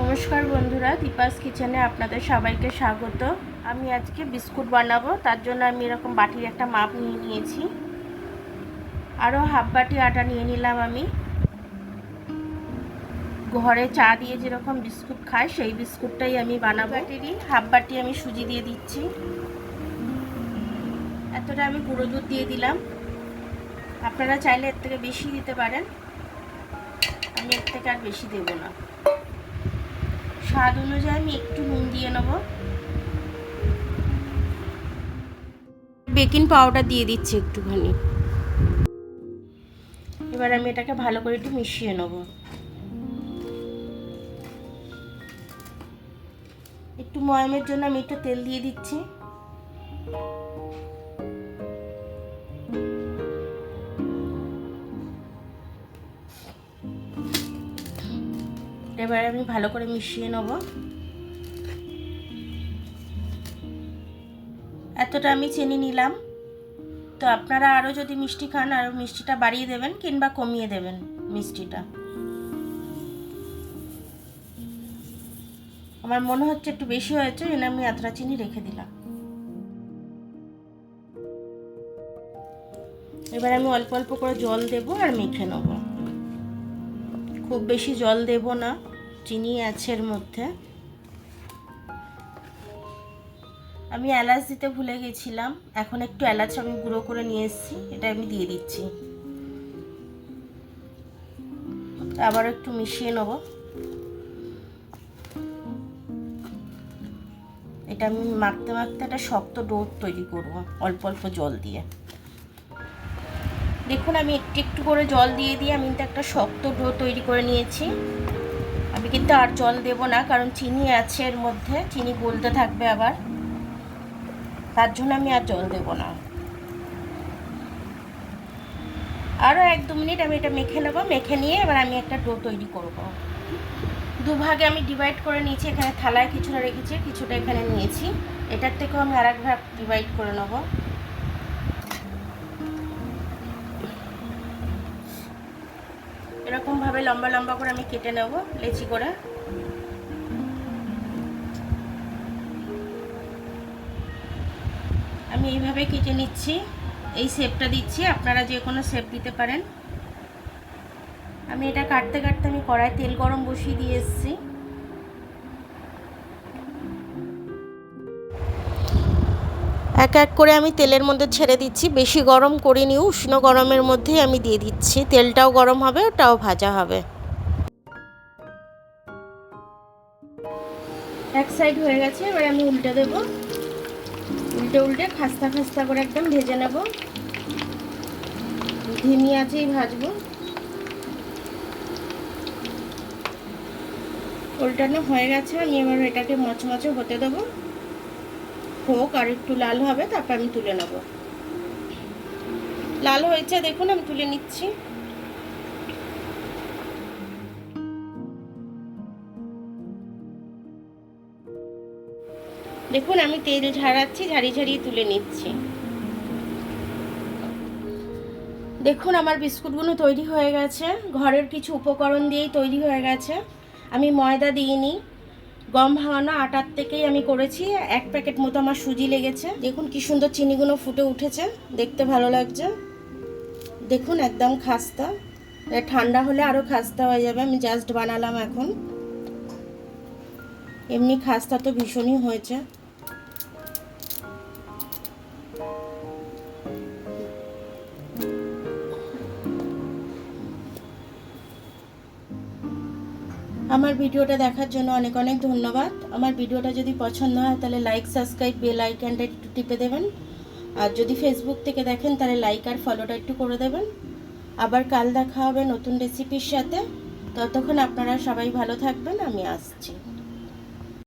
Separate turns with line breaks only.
নমস্কার বন্ধুরা, দীপাস কিচেনে আপনাদের সবাইকে স্বাগত। আমি আজকে বিস্কুট বানাবো, তার জন্য আমি এরকম বাটির একটা মাপ নিয়ে নিয়েছি। আরও হাফ বাটি আটা নিয়ে নিলাম আমি। ঘরে চা দিয়ে যেরকম বিস্কুট খাই সেই বিস্কুটটাই আমি বানাবো। বাটিরই হাফ বাটি আমি সুজি দিয়ে দিচ্ছি। এতটা আমি গুঁড়ো দুধ দিয়ে দিলাম। আপনারা চাইলে এর থেকে বেশি দিতে পারেন। আমি এর থেকে আর বেশি দেবো না। স্বাদ অনুযায়ী আমি একটু নুন দিয়ে নেব। বেকিং পাউডার দিয়ে দিচ্ছি একটুখানি। এবার আমি এটাকে ভালো করে একটু মিশিয়ে নেব। একটু ময়ামের জন্য আমি একটু তেল দিয়ে দিচ্ছি। এবার আমি ভালো করে মিশিয়ে নেব। এতটা আমি চিনি নিলাম। তো আপনারা আরও যদি মিষ্টি খান আরও মিষ্টিটা বাড়িয়ে দেবেন কিংবা কমিয়ে দেবেন মিষ্টিটা। আমার মনে হচ্ছে একটু বেশি হয়েছে এনে আমি এতটা চিনি রেখে দিলাম। এবার আমি অল্প অল্প করে জল দেব আর মেখে নেব। খুব বেশি জল দেব না। চিনি আছে এর মধ্যে। আমি এলাচ দিতে ভুলে গেছিলাম। এখন একটু এলাচ আমি গুঁড়ো করে নিয়ে এসেছি। এটা আমি দিয়ে দিচ্ছি। আবার একটু মিশিয়ে নেব। এটা আমি মাখতে মাখতে একটা শক্ত ডো তৈরি করব, অল্প অল্প জল দিয়ে। দেখুন, আমি একটু একটু করে জল দিয়ে দিয়ে আমি একটা শক্ত ডো তৈরি করে নিয়েছি। কিন্তু আর জল দেব না, কারণ চিনি আছে এর মধ্যে, চিনি গলতে থাকবে আবার। তার জন্য আমি আর জল দেব না। আরও এক দু মিনিট আমি এটা মেখে নেব, মেখে নিয়ে এবার আমি একটা ডো তৈরি করব। দুভাগে আমি ডিভাইড করে নিয়েছি, এখানে থালায় কিছুটা রেখেছি, কিছুটা এখানে নিয়েছি। এটার থেকেও আমি আর এক ভাগ ডিভাইড করে নেব। এরকম ভাবে লম্বা লম্বা করে আমি কেটে নেব, লেচি করে। আমি এইভাবে কেটে নিচ্ছি, এই শেপটা দিচ্ছি, আপনারা যে কোনো শেপ দিতে পারেন। আমি এটা কাটতে কাটতে আমি কড়ায় তেল গরম বসিয়ে দিয়ে এসেছি। এক এক করে আমি তেলের মধ্যে ছেড়ে দিচ্ছি। বেশি গরম করিনি, উষ্ণ গরমের মধ্যেই আমি দিয়ে দিচ্ছি। তেলটাও গরম হবে, ওটাও ভাজা হবে। এক সাইড হয়ে গেছে, এবার আমি উল্টে দেব। উল্টে উল্টে খাস্তা খাস্তা করে একদম ভেজে নেব। ধিমি আছেই ভাজবো। উল্টানো হয়ে গেছে, আমি এবার এটাকে মচমচে হতে দেবো। হোক, আর একটু লাল হবে, তারপর আমি তুলে নেব। লাল হয়েছে, দেখুন, আমি তুলে নিচ্ছি। দেখুন, আমি তেল ঝাড়াচ্ছি, ঝাড়িয়ে ঝাড়িয়ে তুলে নিচ্ছি। দেখুন, আমার বিস্কুটগুলো তৈরি হয়ে গেছে। ঘরের কিছু উপকরণ দিয়েই তৈরি হয়ে গেছে। আমি ময়দা দিইনি। গম ভাঙানো আটার থেকেই আমি করেছি। এক প্যাকেট মতো আমার সুজি লেগেছে। দেখুন কি সুন্দর চিনিগুলো ফুটে উঠেছে। দেখতে ভালো লাগছে। দেখুন একদম খাস্তা। ঠান্ডা হলে আরও খাস্তা হয়ে যাবে। আমি জাস্ট বানালাম এখন। এমনি খাস্তা তো ভীষণই হয়েছে। আমার ভিডিওটা দেখার জন্য অনেক অনেক ধন্যবাদ। আমার ভিডিওটা যদি পছন্দ হয়, তাহলে লাইক সাবস্ক্রাইব বেল আইকনটা একটু টিপে দেবেন। আর যদি ফেসবুক থেকে দেখেন, তাহলে লাইক আর ফলোটা একটু করে দেবেন। আবার কাল দেখা হবে নতুন রেসিপির সাথে। ততক্ষণ আপনারা সবাই ভালো থাকবেন, আমি আসছি।